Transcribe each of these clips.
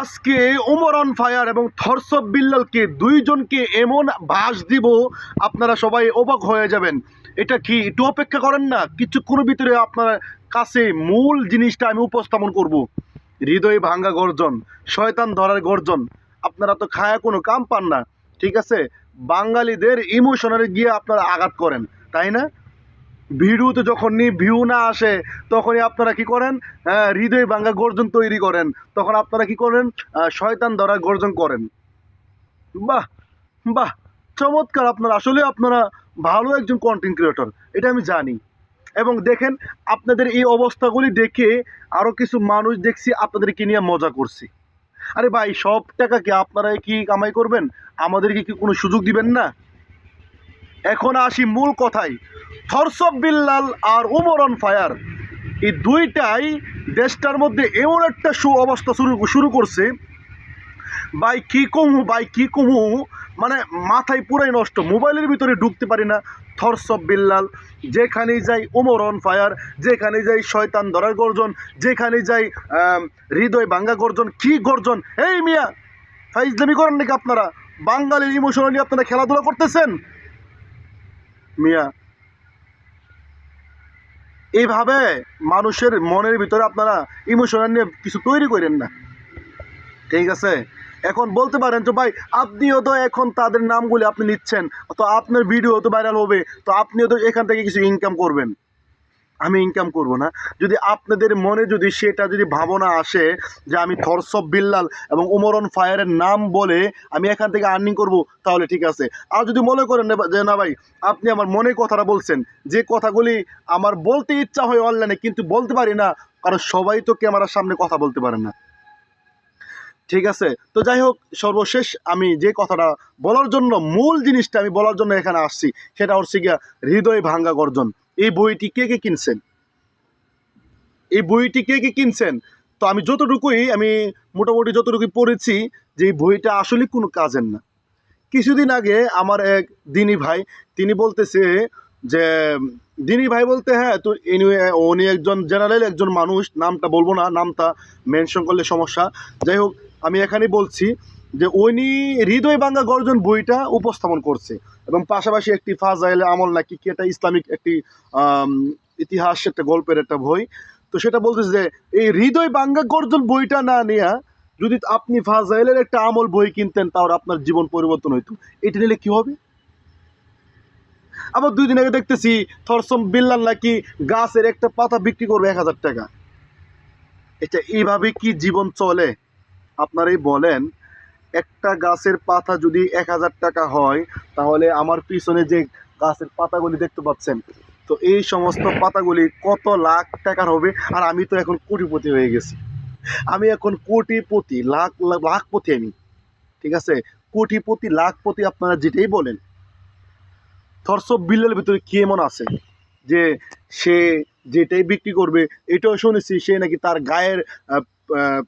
আজকে Omar on fire এবং থরসব বিল্লালকে দুইজনকে এমন বাস দিব, আপনারা সবাই অবাক হয়ে যাবেন। এটা কি একটু অপেক্ষা করেন না? কিছুক্ষণের ভিতরে আপনার কাছে মূল জিনিসটা আমি উপস্থাপন করব। হৃদয় ভাঙ্গা গর্জন, শয়তান ধরার গর্জন। আপনারা তো খায়া কোনো কাম পান না, ঠিক আছে? বাঙালিদের ইমোশনালে গিয়ে আপনারা আঘাত করেন, তাই না? ভিডিওতে যখন নি ভিউ না আসে, তখনই আপনারা কি করেন? হৃদয় ভাঙ্গা গর্জন তৈরি করেন। তখন আপনারা কি করেন? শয়তান ধরার গর্জন করেন। বাহ বাহ, চমৎকার আপনারা। আসলে আপনারা ভালো একজন কন্টেন্ট ক্রিয়েটর এটা আমি জানি। এবং দেখেন, আপনাদের এই অবস্থাগুলি দেখে আরও কিছু মানুষ দেখছি আপনাদেরকে নিয়ে মজা করছি। আরে ভাই, সব টাকা কি আপনারা কি কামাই করবেন? আমাদেরকে কি কোনো সুযোগ দিবেন না? এখন আসি মূল কথায়। থরসব বিল্লাল আর উমর অন ফায়ার। এই দুইটাই দেশটার মধ্যে এমন একটা সু অবস্থা শুরু শুরু করছে। বাই কী কমু, বাই কী কমু মানে মাথায় পুরাই নষ্ট। মোবাইলের ভিতরে ঢুকতে পারি না। থরসব বিল্লাল যেখানে যাই ওমর অন ফায়ার যেখানে যাই শয়তান ধরার গর্জন যেখানে যাই হৃদয় ভাঙ্গা গর্জন, কি গর্জন? এই মিয়া, ফাইজলামি করেন নাকি আপনারা? বাঙালির ইমোশনাল আপনারা খেলাধুলা করতেছেন? মিয়া। এইভাবে মানুষের মনের ভিতরে আপনারা ইমোশনাল নিয়ে কিছু তৈরি করেন না। ঠিক আছে? এখন বলতে পারেন তো ভাই, আপনিও তো এখন তাদের নামগুলি আপনি নিচ্ছেন তো আপনার ভিডিও তো ভাইরাল হবে, তো আপনিও তো এখান থেকে কিছু ইনকাম করবেন। আমি ইনকাম করব না। যদি আপনাদের মনে যদি সেটা যদি ভাবনা আসে যে আমি থরসব বিল্লাল এবং উমরন ফায়ারের নাম বলে আমি এখান থেকে আর্নিং করব, তাহলে ঠিক আছে। আর যদি মনে করেন যে না ভাই, আপনি আমার মনে কথাটা বলছেন, যে কথাগুলি আমার বলতে ইচ্ছা হয় অনলাইনে কিন্তু বলতে পারি না, কারণ সবাই তো ক্যামেরার সামনে কথা বলতে পারে না। ঠিক আছে? তো যাই হোক, সর্বশেষ আমি যে কথাটা বলার জন্য, মূল জিনিসটা আমি বলার জন্য এখানে আসছি, সেটা হচ্ছে গিয়া হৃদয় ভাঙ্গা গর্জন। এই বইটি কে কে কিনছেন? এই বইটি কে কে কিনছেন? তো আমি যতটুকুই আমি মোটামুটি যতটুকুই পড়েছি যে এই বইটা আসলে কোনো কাজের না। কিছুদিন আগে আমার এক দিনী ভাই তিনি বলতেছে যে দিনী ভাই বলতে হ্যাঁ তো anyway, উনি একজন জেনারেল একজন মানুষ নামটা বলব না নামটা মেনশন করলে সমস্যা। যাই হোক আমি এখানে বলছি যে উনি হৃদয় বাঙ্গা গর্জন বইটা উপস্থাপন করছে এবং পাশাপাশি একটি ফাজাইল আমল নাকি কি একটা ইসলামিক একটি ইতিহাস, একটা গল্পের একটা বই। তো সেটা বলতেছে যে এই হৃদয় বাঙ্গা গর্জন বইটা না নিয়ে যদি আপনি ফাজাইলের একটা আমল বই কিনতেন তাহলে আপনার জীবন পরিবর্তন হইতো। এটা নিলে কি হবে? আবার দুই দিন আগে দেখতেছি থরসম বিল্লাল নাকি গাছের একটা পাতা বিক্রি করবে এক হাজার টাকা। এটা এইভাবে কি জীবন চলে? আপনারাই বলেন। একটা গাছের পাতা যদি এক হাজার টাকা হয়, তাহলে আমার পিছনে যে গাছের পাতাগুলি দেখতে পাচ্ছেন, তো এই সমস্ত পাতাগুলি কত লাখ টাকার হবে? আর আমি তো এখন কোটিপতি হয়ে গেছি। আমি এখন কোটিপতি, লাখ লাখ- লাখপতি আমি, ঠিক আছে? কোটিপতি, লাখপতি আপনারা যেটাই বলেন। থরসব বিল্লের ভিতরে কি এমন আছে যে সে যেটাই বিক্রি করবে, এটাও শুনেছি সে নাকি তার গায়ের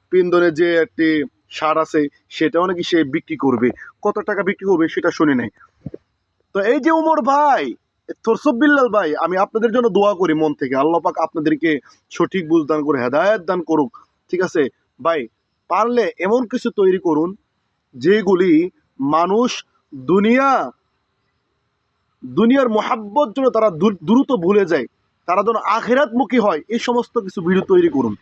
পিন্দরে যে একটি সার আছে সেটাও নাকি সে বিক্রি করবে। কত টাকা বিক্রি করবে সেটা শুনি নাই তো এই যে উমর ভাই থরসব ভাই, আমি আপনাদের জন্য দোয়া করি মন থেকে। আল্লাহ পাক আপনাদেরকে সঠিক বুঝ দান করে হেদায়ত দান করুক, ঠিক আছে? ভাই, পারলে এমন কিছু তৈরি করুন যেগুলি মানুষ দুনিয়া, দুনিয়ার মহাব্বত জন্য তারা দ্রুত ভুলে যায়। তারা যেন আখেরাতমুখী হয়, এই সমস্ত কিছু ভিডিও তৈরি করুন।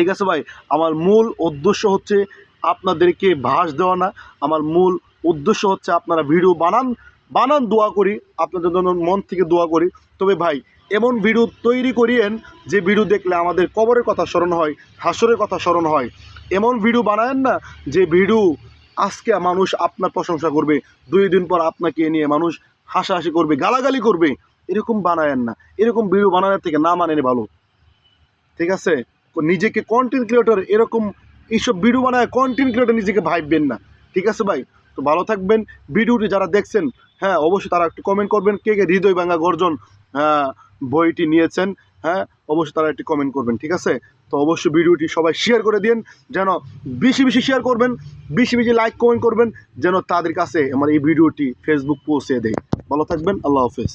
ঠিক আছে ভাই? আমার মূল উদ্দেশ্য হচ্ছে আপনাদেরকে ভাস দেওয়া না। আমার মূল উদ্দেশ্য হচ্ছে আপনারা ভিডিও বানান বানান, দোয়া করি। আপনাদের জন্য মন থেকে দোয়া করি। তবে ভাই, এমন ভিডিও তৈরি করিয়েন যে ভিডিও দেখলে আমাদের কবরের কথা স্মরণ হয়, হাসরের কথা স্মরণ হয়। এমন ভিডিও বানায়েন না যে ভিডিও আজকে মানুষ আপনার প্রশংসা করবে, দুই দিন পর আপনাকে নিয়ে মানুষ হাসাহাসি করবে, গালাগালি করবে। এরকম বানায়েন না। এরকম ভিডিও বানানোর থেকে না মানেন ভালো। ঠিক আছে? নিজেকে কন্টেন্ট ক্রিয়েটর এরকম এইসব ভিডিও বানায় কন্টেন্ট ক্রিয়েটর নিজেকে ভাববেন না। ঠিক আছে ভাই? তো ভালো থাকবেন। ভিডিওটি যারা দেখছেন হ্যাঁ অবশ্যই তারা একটু কমেন্ট করবেন কে কে হৃদয় ভাঙা গর্জন হ্যাঁ, বইটি নিয়েছেন হ্যাঁ অবশ্যই তারা একটি কমেন্ট করবেন ঠিক আছে? তো অবশ্যই ভিডিওটি সবাই শেয়ার করে দিন যেন বেশি বেশি শেয়ার করবেন বেশি বেশি লাইক কমেন্ট করবেন যেন তাদের কাছে আমার এই ভিডিওটি ফেসবুক পৌঁছে দেয়। ভালো থাকবেন আল্লাহ হাফেজ।